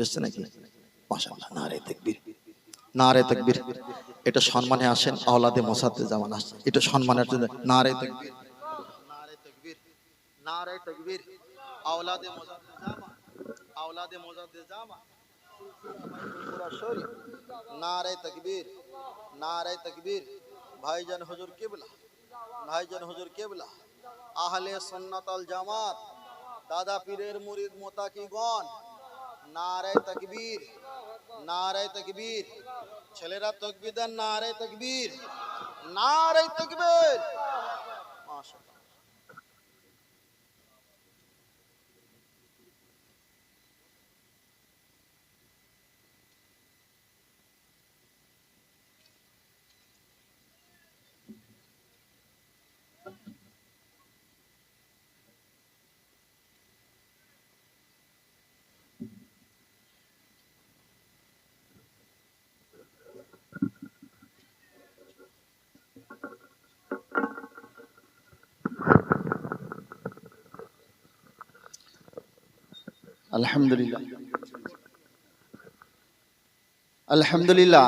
এসছে নাকি? মাশাআল্লাহ, নারে তাকবীর। নারে তাকবীর। এটা সম্মানে আসেন আওলাদে মোসাদ্দে জামান আসছে এটা সম্মানের জন্য। নারে তাকবীর। ভাইজান ভাইজান আহলে জামাত। দাদা পীরের মুরিদ মোতাকিগণ নারে তকবীর নারায় তকবীর। ছেলেরা তকবীর দেন নারে তাকবীর। নারে তাকবীর। আলহামদুলিল্লাহ। আলহামদুলিল্লাহ।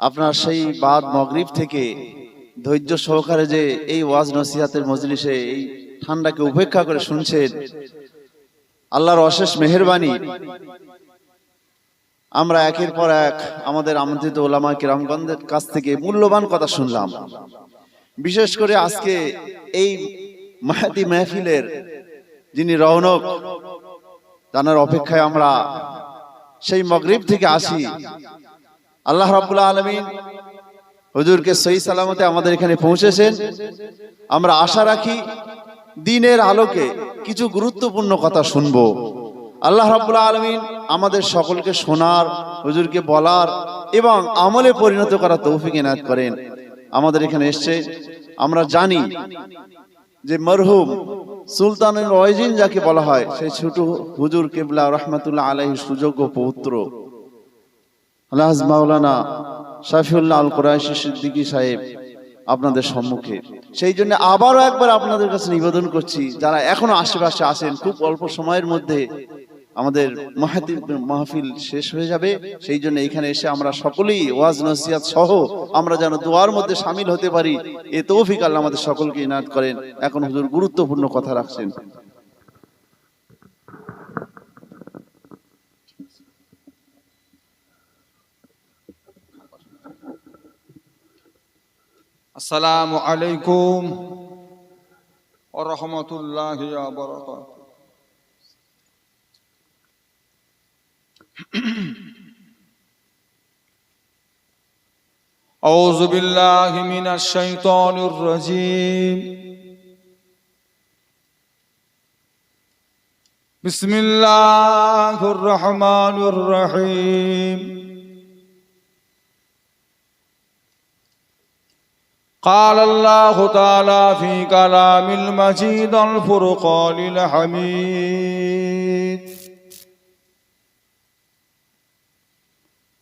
আপনার সেই বাদ মগরিব থেকে ধৈর্য সহকারে যে এই ওয়াজ নসিহাতের মজলিসে এই ঠান্ডাকে উপেক্ষা করে শুনছেন, আল্লাহর অশেষ মেহেরবানি। আমরা একের পর এক আমাদের আমন্ত্রিত ওলামা কিরামগঞ্জের কাছ থেকে মূল্যবান কথা শুনলাম। বিশেষ করে আজকে এই মাহাতি মেহফিলের যিনি রৌনক জানার অপেক্ষায় আমরা সেই মগরিব থেকে আসি। আল্লাহ রাব্বুল আলমিন হুজুরকে সহি সালামতে আমাদের এখানে পৌঁছেছেন। আমরা আশা রাখি দিনের আলোকে কিছু গুরুত্বপূর্ণ কথা শুনব। আল্লাহ রাব্বুল আলমিন আমাদের সকলকে শোনার, হুজুরকে বলার এবং আমলে পরিণত করার তৌফিক এনায়ত করেন। আমাদের এখানে এসছে, আমরা জানি যে মরহুম সুলতানুল ওয়াইজিন যাকে বলা হয় সেই ছোট হুজুর কেবলা রহমাতুল্লাহ আলাইহি সুযোগ্য পৌত্র। আলহাজ মাওলানা শাফিউল্লাহ আল কোরআশি সিদ্দিকী সাহেব আপনাদের সম্মুখে। সেই জন্য আবারও একবার আপনাদের কাছে নিবেদন করছি, যারা এখনও আশেপাশে আছেন, খুব অল্প সময়ের মধ্যে আমাদের মাহফিল শেষ হয়ে যাবে। সেই জন্য এখানে এসে আমরা সকলেই ওয়াজ, নসিহাত সহ আমরা যেন দোয়ার মধ্যে সামিল হতে পারি। এ তৌফিক আল্লাহ আমাদের সকলকে ইনাত করেন। এখন হুজুর গুরুত্বপূর্ণ কথা রাখছেন। আসসালামু আলাইকুম ও রহমতুল্লাহ বরকাত أعوذ بالله من الشيطان الرجيم. بسم الله الرحمن الرحيم. قال الله تعالى في كلام المجيد الفرقان الحميد.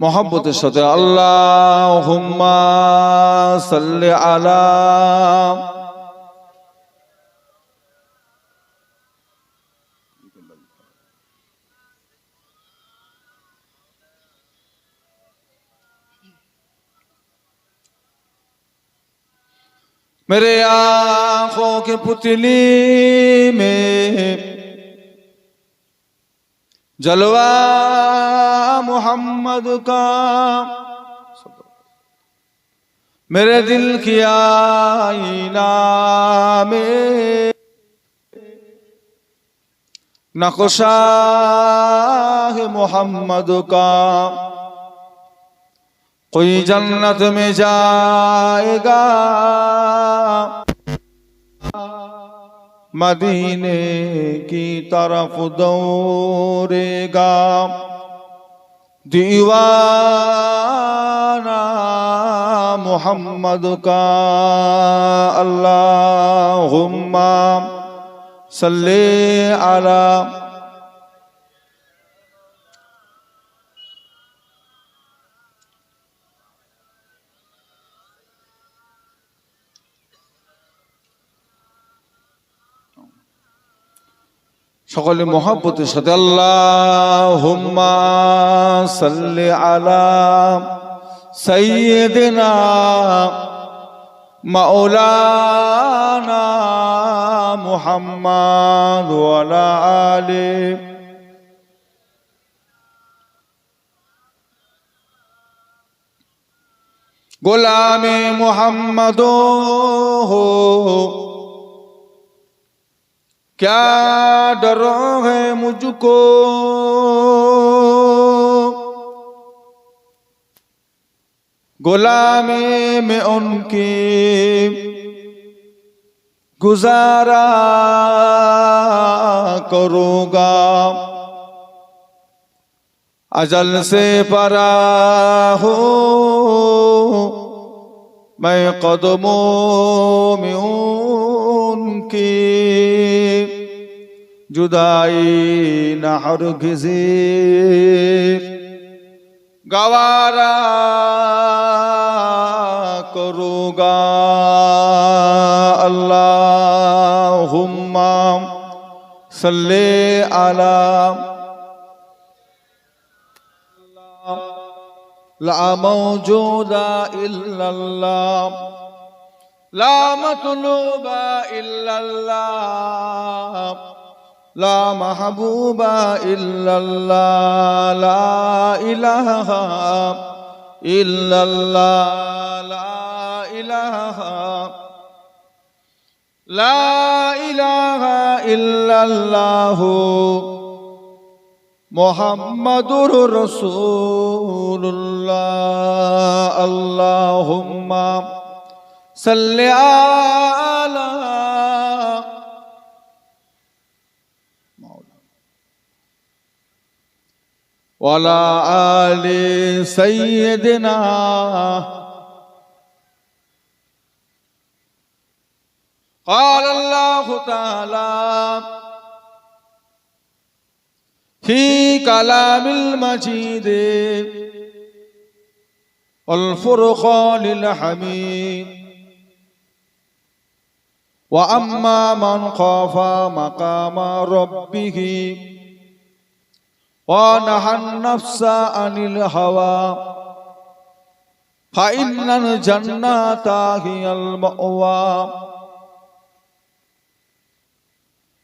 মহব্বতের সাথে আল্লাহ সাল্লি আলা मेरे आंखों के पुतली में जलवा मोहम्मद का मेरे दिल की आईना में नक्शा है मोहम्मद का कोई जन्नत में जाएगा मदीने की तरफ दौड़ेगा دیوانہ محمد کا اللہم صلی علی সকলে মহাব্বতের সাথে আল্লাহ সাল্লি আলা সৈয়দিনা মাওলানা মুহাম্মদ ওয়ালা আলে গোলামে মোহাম্মদ হো کیا ڈرو ہے مجھ کو؟ گلامی میں ان کی گزارا کروں گا۔ اجل سے پرا ہوں میں قدموں میں ان کی جدائی نہ ہر کسی گوارا کروں گا اللہم صلی علی لا موجود إلا الله لا مطلوب إلا الله লা মাহবুবা ইল্লাল্লাহ, লা ইলাহা ইল্লাল্লাহ, লা ইলাহা লা ইলাহা ইল্লাল্লাহ, মুহাম্মাদুর আল্লাহুম্মা সাল্লি আলা وعلى آل سيدنا قال الله تعالى في كلام المجيد والفرقان الحميد. وأما من خاف مقام ربه ونهى النفس عن الهوى فإن الجنة هي المأوى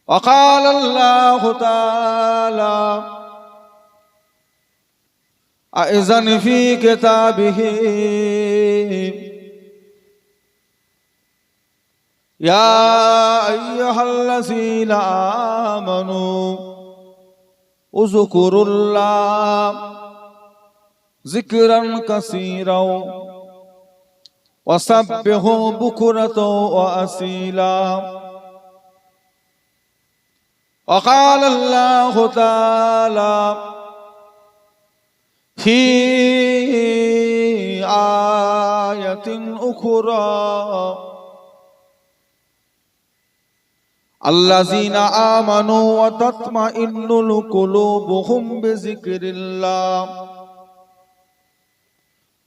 وقال الله تعالى أئذن في كتابه يا أيها الذين آمنوا اذكروا الله ذكرا كثيرا وسبحوا بكرة وأصيلا. وقال الله تعالى في آية أخرى الذين آمنوا وتطمئن قلوبهم بذكر الله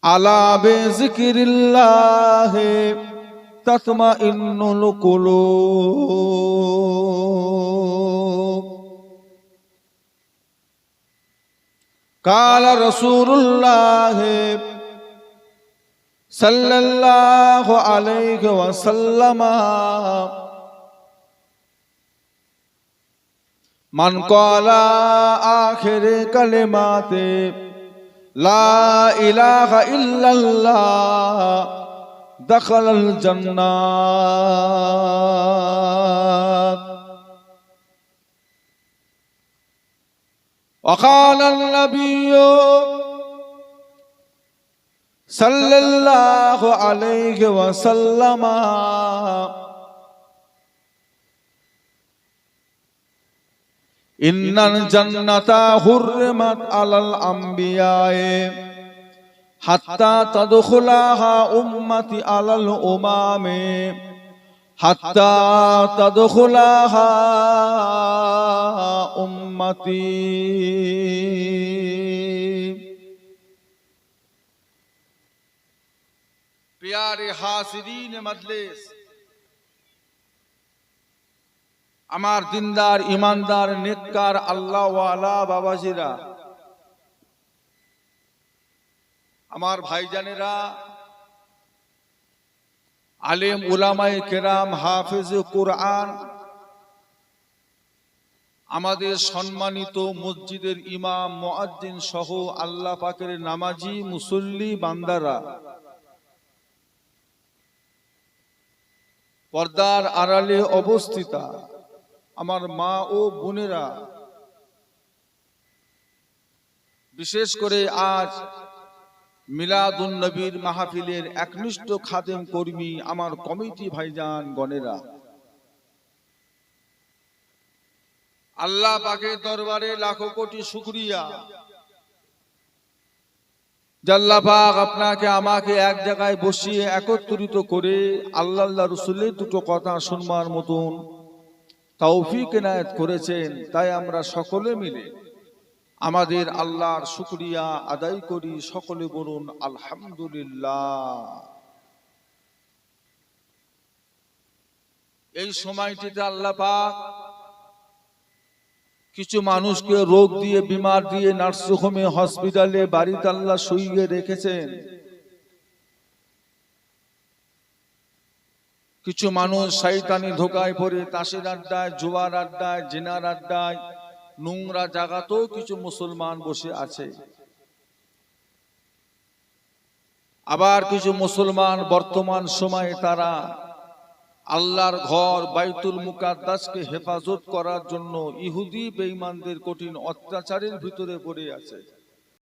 ألا بذكر الله تطمئن القلوب قال رسول الله صلى الله عليه وسلم من قال آخر كلمات لا إله إلا الله دخل الجنات وقال النبي صلى الله عليه وسلم ইন্নান জান্নাতা হুরমাত আলাল আম্বিয়ায়ে হাত্তা তাদখুলাহা উম্মতি আলাল উমামে হাত্তা তাদখুলাহা উম্মতি প্যারে হাসিরিন মজলিস আমার দিনদার, ইমানদার, নেককার আল্লাহ বাবাজিরা, আমার ভাইজানেরা, আলেম, উলামায়ে কেরাম, হাফেজ কোরআন, আমাদের সম্মানিত মসজিদের ইমাম মুয়াজ্জিন সহ আল্লাহ পাকের নামাজি, মুসল্লি, বান্দারা, পর্দার আড়ালে অবস্থিতা আমার মা ও বোনেরা, বিশেষ করে আজ মিলাদুন নবীর মাহফিলের একনিষ্ঠ খাদেম কর্মী আমার কমিটি ভাইজান গণেরা। আল্লাহ পাকের দরবারে লাখো কোটি শুক্রিয়া। জাল্লা পাক আপনাকে আমাকে এক জায়গায় বসিয়ে একত্রিত করে আল্লাহ রসুলের দুটো কথা শুনবার মতন তৌফিক এনায়েত করেছেন, তাই আমরা সকলে মিলে আমাদের আল্লাহর শুকরিয়া আদায় করি। সকলে বলুন, আলহামদুলিল্লাহ। এই সময়টিতে আল্লাহ পাক কিছু মানুষকে রোগ দিয়ে, বিমার দিয়ে, নার্সিংহোমে, হসপিটালে, বাড়িতে আল্লাহ শুইয়ে রেখেছেন। কিছু মানুষ শৈতানি ধোকায় পড়ে, তাসের আড্ডায়, জোয়ার আড্ডায়, জেনার আড্ডায়, নোংরা জায়গাতেও কিছু মুসলমান বসে আছে। আবার কিছু মুসলমান বর্তমান সময়ে তারা আল্লাহর ঘর বাইতুল মুকাদ্দাসকে হেফাজত করার জন্য ইহুদি বেঈমানদের কঠিন অত্যাচারের ভিতরে পড়ে আছে।